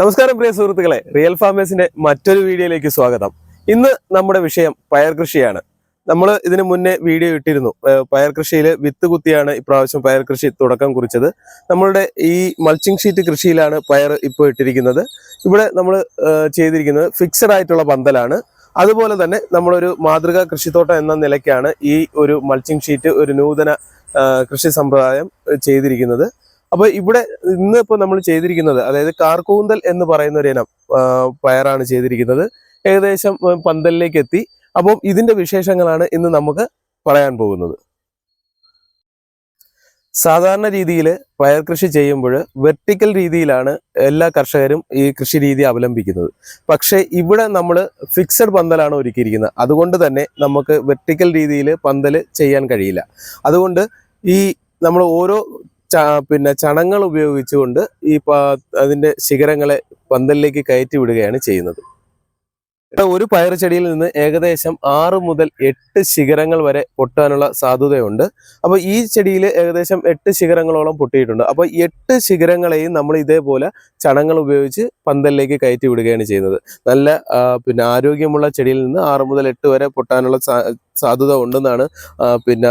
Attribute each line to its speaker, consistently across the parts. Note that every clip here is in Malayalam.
Speaker 1: നമസ്കാരം പ്രിയ സുഹൃത്തുക്കളെ. റിയൽ ഫാമേഴ്സിന്റെ മറ്റൊരു വീഡിയോയിലേക്ക് സ്വാഗതം. ഇന്ന് നമ്മുടെ വിഷയം പയർ കൃഷിയാണ്. നമ്മൾ ഇതിനു മുന്നേ വീഡിയോ ഇട്ടിരുന്നു. പയർ കൃഷിയിൽ വിത്ത് കുത്തിയാണ് ഇപ്രാവശ്യം പയർ കൃഷി തുടക്കം കുറിച്ചത്. നമ്മളുടെ ഈ മൾച്ചിങ് ഷീറ്റ് കൃഷിയിലാണ് പയർ ഇപ്പോൾ ഇട്ടിരിക്കുന്നത്. ഇവിടെ നമ്മൾ ചെയ്തിരിക്കുന്നത് ഫിക്സഡ് ആയിട്ടുള്ള പന്തലാണ്. അതുപോലെ തന്നെ നമ്മളൊരു മാതൃകാ കൃഷിത്തോട്ടം എന്ന നിലയ്ക്കാണ് ഈ ഒരു മൾച്ചിങ് ഷീറ്റ് ഒരു നൂതന കൃഷി സമ്പ്രദായം ചെയ്തിരിക്കുന്നത്. അപ്പൊ ഇവിടെ ഇന്ന് ഇപ്പൊ നമ്മൾ ചെയ്തിരിക്കുന്നത് അതായത് കാർക്കൂന്തൽ എന്ന് പറയുന്ന ഒരു ഇനം പയറാണ് ചെയ്തിരിക്കുന്നത്. ഏകദേശം പന്തലിലേക്ക് എത്തി അപ്പം ഇതിന്റെ വിശേഷങ്ങളാണ് ഇന്ന് നമുക്ക് പറയാൻ പോകുന്നത്. സാധാരണ രീതിയിൽ പയർ കൃഷി ചെയ്യുമ്പോൾ വെർട്ടിക്കൽ രീതിയിലാണ് എല്ലാ കർഷകരും ഈ കൃഷി രീതി അവലംബിക്കുന്നത്. പക്ഷേ ഇവിടെ നമ്മൾ ഫിക്സഡ് പന്തലാണ് ഒരുക്കിയിരിക്കുന്നത്. അതുകൊണ്ട് തന്നെ നമുക്ക് വെർട്ടിക്കൽ രീതിയിൽ പന്തൽ ചെയ്യാൻ കഴിയില്ല. അതുകൊണ്ട് ഈ നമ്മൾ ഓരോ പിന്നെ ചണങ്ങൾ ഉപയോഗിച്ചുകൊണ്ട് ഈ അതിന്റെ ശിഖരങ്ങളെ പന്തലിലേക്ക് കയറ്റി വിടുകയാണ് ചെയ്യുന്നത്. ഒരു പയർ ചെടിയിൽ നിന്ന് ഏകദേശം ആറ് മുതൽ എട്ട് ശിഖരങ്ങൾ വരെ പൊട്ടാനുള്ള സാധ്യതയുണ്ട്. അപ്പോൾ ഈ ചെടിയിൽ ഏകദേശം എട്ട് ശിഖരങ്ങളോളം പൊട്ടിയിട്ടുണ്ട്. അപ്പോൾ എട്ട് ശിഖരങ്ങളെയും നമ്മൾ ഇതേപോലെ ചണങ്ങൾ ഉപയോഗിച്ച് പന്തലിലേക്ക് കയറ്റി വിടുകയാണ് ചെയ്യുന്നത്. നല്ല പിന്നെ ആരോഗ്യമുള്ള ചെടിയിൽ നിന്ന് ആറ് മുതൽ എട്ട് വരെ പൊട്ടാനുള്ള സാധ്യത ഉണ്ടെന്നാണ് പിന്നെ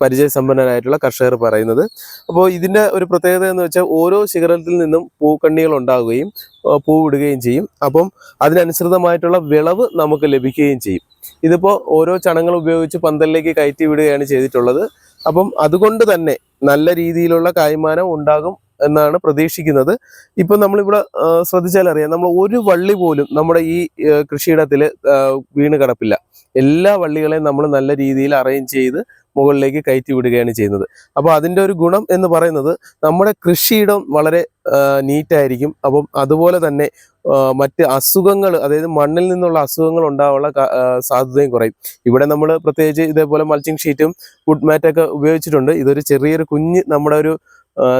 Speaker 1: പരിചയസമ്പന്നനായിട്ടുള്ള കർഷകർ പറയുന്നത്. അപ്പോൾ ഇതിന്റെ ഒരു പ്രത്യേകത എന്ന് വെച്ചാൽ ഓരോ ശിഖരത്തിൽ നിന്നും പൂക്കണ്ണികൾ ഉണ്ടാവുകയും ആ, പൂവിടുകയും ചെയ്യും. അപ്പം അതിനനുസൃതമായിട്ടുള്ള വിളവ് നമുക്ക് ലഭിക്കുകയും ചെയ്യും. ഇതിപ്പോൾ ഓരോ ചണങ്ങൾ ഉപയോഗിച്ച് പന്തലിലേക്ക് കയറ്റി വിടുകയാണ് ചെയ്തിട്ടുള്ളത്. അപ്പം അതുകൊണ്ട് തന്നെ നല്ല രീതിയിലുള്ള കായ്മാനം ഉണ്ടാകും എന്നാണ് പ്രതീക്ഷിക്കുന്നത്. ഇപ്പം നമ്മളിവിടെ ശ്രദ്ധിച്ചാൽ അറിയാം നമ്മൾ ഒരു വള്ളി പോലും നമ്മുടെ ഈ കൃഷിയിടത്തിൽ വീണ് കിടപ്പില്ല. എല്ലാ വള്ളികളെയും നമ്മൾ നല്ല രീതിയിൽ അറേഞ്ച് ചെയ്ത് മുകളിലേക്ക് കയറ്റി വിടുകയാണ് ചെയ്യുന്നത്. അപ്പോൾ അതിന്റെ ഒരു ഗുണം എന്ന് പറയുന്നത് നമ്മുടെ കൃഷിയിടം വളരെ നീറ്റായിരിക്കും. അപ്പം അതുപോലെ തന്നെ മറ്റ് അസുഖങ്ങൾ അതായത് മണ്ണിൽ നിന്നുള്ള അസുഖങ്ങൾ ഉണ്ടാവാനുള്ള സാധ്യതയും കുറയും. ഇവിടെ നമ്മൾ പ്രത്യേകിച്ച് ഇതേപോലെ മൾച്ചിങ് ഷീറ്റും വുഡ് മാറ്റൊക്കെ ഉപയോഗിച്ചിട്ടുണ്ട്. ഇതൊരു ചെറിയൊരു കുഞ്ഞ് നമ്മുടെ ഒരു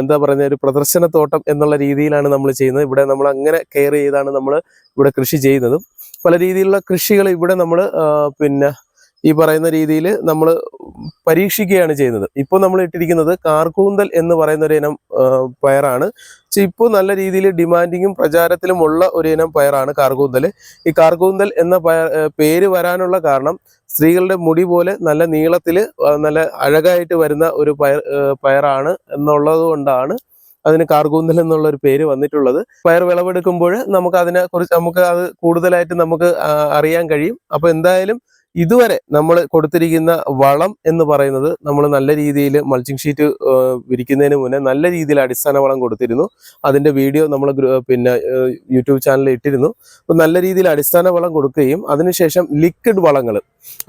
Speaker 1: എന്താ പറയുന്ന ഒരു പ്രദർശനത്തോട്ടം എന്നുള്ള രീതിയിലാണ് നമ്മൾ ചെയ്യുന്നത്. ഇവിടെ നമ്മൾ അങ്ങനെ കെയർ ചെയ്താണ് നമ്മൾ ഇവിടെ കൃഷി ചെയ്യുന്നതും. പല രീതിയിലുള്ള കൃഷികൾ ഇവിടെ നമ്മൾ പിന്നെ ഈ പറയുന്ന രീതിയിൽ നമ്മൾ പരീക്ഷിക്കുകയാണ് ചെയ്യുന്നത്. ഇപ്പോൾ നമ്മൾ ഇട്ടിരിക്കുന്നത് കാർക്കൂന്തൽ എന്ന് പറയുന്ന ഒരു ഇനം പയറാണ്. ഇപ്പോൾ നല്ല രീതിയിൽ ഡിമാൻഡിങ്ങും പ്രചാരത്തിലുമുള്ള ഒരു ഇനം പയറാണ് കാർക്കൂന്തൽ ഈ കാർക്കൂന്തൽ എന്ന പയർ പേര് വരാനുള്ള കാരണം സ്ത്രീകളുടെ മുടി പോലെ നല്ല നീളത്തിൽ നല്ല അഴകായിട്ട് വരുന്ന ഒരു പയർ പയറാണ് എന്നുള്ളത് കൊണ്ടാണ് അതിന് കാർഗൂന്തൽ എന്നുള്ള ഒരു പേര് വന്നിട്ടുള്ളത്. പയർ വിളവെടുക്കുമ്പോൾ നമുക്ക് അതിനെ കുറിച്ച് നമുക്ക് അത് കൂടുതലായിട്ട് നമുക്ക് അറിയാൻ കഴിയും. അപ്പൊ എന്തായാലും ഇതുവരെ നമ്മൾ കൊടുത്തിരിക്കുന്ന വളം എന്ന് പറയുന്നത് നമ്മൾ നല്ല രീതിയിൽ മൾച്ചിങ് ഷീറ്റ് വിരിക്കുന്നതിന് മുന്നേ നല്ല രീതിയിൽ അടിസ്ഥാന വളം കൊടുത്തിരുന്നു. അതിന്റെ വീഡിയോ നമ്മൾ പിന്നെ യൂട്യൂബ് ചാനലിൽ ഇട്ടിരുന്നു. അപ്പോൾ നല്ല രീതിയിൽ അടിസ്ഥാന വളം കൊടുക്കുകയും അതിനുശേഷം ലിക്വിഡ് വളങ്ങൾ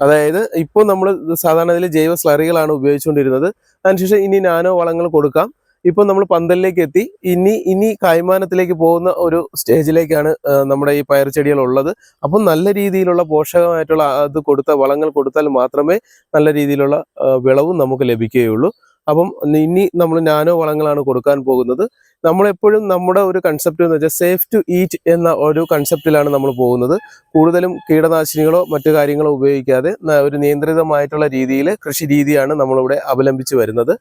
Speaker 1: അതായത് ഇപ്പോൾ നമ്മൾ സാധാരണ ജൈവ സ്ലറികളാണ് ഉപയോഗിച്ചുകൊണ്ടിരുന്നത്. അതിനുശേഷം ഇനി നാനോ വളങ്ങൾ കൊടുക്കാം. ഇപ്പോൾ നമ്മൾ പന്തലിലേക്ക് എത്തി. ഇനി ഇനി കൈമാനത്തിലേക്ക് പോകുന്ന ഒരു സ്റ്റേജിലേക്കാണ് നമ്മുടെ ഈ പയർ ചെടികൾ ഉള്ളത്. അപ്പം നല്ല രീതിയിലുള്ള പോഷകമായിട്ടുള്ള അത് കൊടുത്ത വളങ്ങൾ കൊടുത്താൽ മാത്രമേ നല്ല രീതിയിലുള്ള വിളവും നമുക്ക് ലഭിക്കുകയുള്ളൂ. അപ്പം ഇനി നമ്മൾ നാനോ വളങ്ങളാണ് കൊടുക്കാൻ പോകുന്നത്. നമ്മളെപ്പോഴും നമ്മുടെ ഒരു കൺസെപ്റ്റ് എന്ന് വെച്ചാൽ സേഫ് ടു ഈറ്റ് എന്ന ഒരു കൺസെപ്റ്റിലാണ് നമ്മൾ പോകുന്നത്. കൂടുതലും കീടനാശിനികളോ മറ്റു കാര്യങ്ങളോ ഉപയോഗിക്കാതെ ഒരു നിയന്ത്രിതമായിട്ടുള്ള രീതിയിൽ കൃഷി രീതിയാണ് നമ്മളിവിടെ അവലംബിച്ച് വരുന്നത്.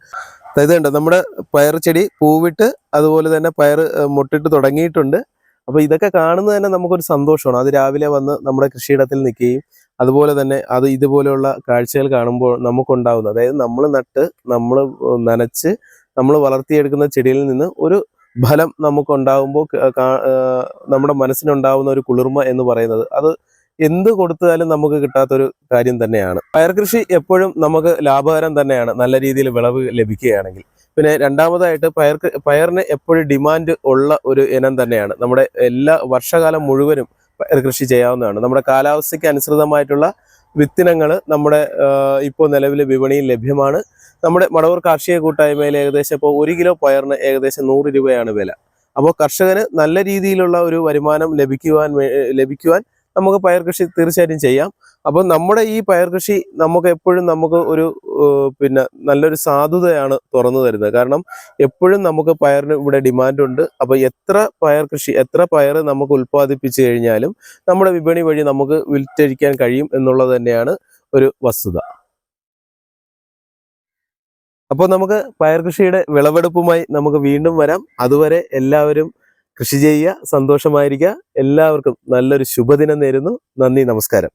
Speaker 1: അതായത് കണ്ടോ നമ്മുടെ പയർ ചെടി പൂവിട്ട് അതുപോലെ തന്നെ പയർ മുട്ടിട്ട് തുടങ്ങിയിട്ടുണ്ട്. അപ്പൊ ഇതൊക്കെ കാണുന്നത് തന്നെ നമുക്കൊരു സന്തോഷമാണ്. അത് രാവിലെ വന്ന് നമ്മുടെ കൃഷിയിടത്തിൽ നിൽക്കുകയും അതുപോലെ തന്നെ അത് ഇതുപോലെയുള്ള കാഴ്ചകൾ കാണുമ്പോൾ നമുക്കുണ്ടാവുന്ന അതായത് നമ്മൾ നട്ട് നമ്മൾ നനച്ച് നമ്മൾ വളർത്തിയെടുക്കുന്ന ചെടിയിൽ നിന്ന് ഒരു ഫലം നമുക്കുണ്ടാകുമ്പോൾ നമ്മുടെ മനസ്സിനുണ്ടാവുന്ന ഒരു കുളിർമ എന്ന് പറയുന്നത്. അത് എന്ത് കൊടുത്താലും നമുക്ക് കിട്ടാത്തൊരു കാര്യം തന്നെയാണ്. പയർ കൃഷി എപ്പോഴും നമുക്ക് ലാഭകരം തന്നെയാണ്. നല്ല രീതിയിൽ വിളവ് ലഭിക്കുകയാണെങ്കിൽ. പിന്നെ രണ്ടാമതായിട്ട് പയർ പയറിന് എപ്പോഴും ഡിമാൻഡ് ഉള്ള ഒരു ഇനം തന്നെയാണ്. നമ്മുടെ എല്ലാ വർഷകാലം മുഴുവനും പയർ കൃഷി ചെയ്യാവുന്നതാണ്. നമ്മുടെ കാലാവസ്ഥയ്ക്ക് അനുസൃതമായിട്ടുള്ള വിത്തിനങ്ങൾ നമ്മുടെ ഇപ്പോൾ നിലവിൽ വിപണിയിൽ ലഭ്യമാണ്. നമ്മുടെ മടവൂർ കാർഷിക കൂട്ടായ്മയിൽ ഏകദേശം ഇപ്പോൾ ഒരു കിലോ പയറിന് ഏകദേശം നൂറ് രൂപയാണ് വില. അപ്പോൾ കർഷകന് നല്ല രീതിയിലുള്ള ഒരു വരുമാനം ലഭിക്കുവാൻ ലഭിക്കുവാൻ നമുക്ക് പയർ കൃഷി തീർച്ചയായിട്ടും ചെയ്യാം. അപ്പോൾ നമ്മുടെ ഈ പയർ കൃഷി നമുക്ക് എപ്പോഴും നമുക്ക് ഒരു പിന്നെ നല്ലൊരു സാധുതയാണ് തുറന്നു തരുന്നത്. കാരണം എപ്പോഴും നമുക്ക് പയറിന് ഇവിടെ ഡിമാൻഡുണ്ട് അപ്പോൾ എത്ര പയർ കൃഷി എത്ര പയർ നമുക്ക് ഉൽപ്പാദിപ്പിച്ചു കഴിഞ്ഞാലും നമ്മുടെ വിപണി വഴി നമുക്ക് വിറ്റഴിക്കാൻ കഴിയും എന്നുള്ളത് തന്നെയാണ് ഒരു വസ്തുത. അപ്പോൾ നമുക്ക് പയർ കൃഷിയുടെ വിളവെടുപ്പുമായി നമുക്ക് വീണ്ടും വരാം. അതുവരെ എല്ലാവരും കൃഷി ചെയ്യുക സന്തോഷമായിരിക്കുക. എല്ലാവർക്കും നല്ലൊരു ശുഭദിനം നേരുന്നു. നന്ദി നമസ്കാരം.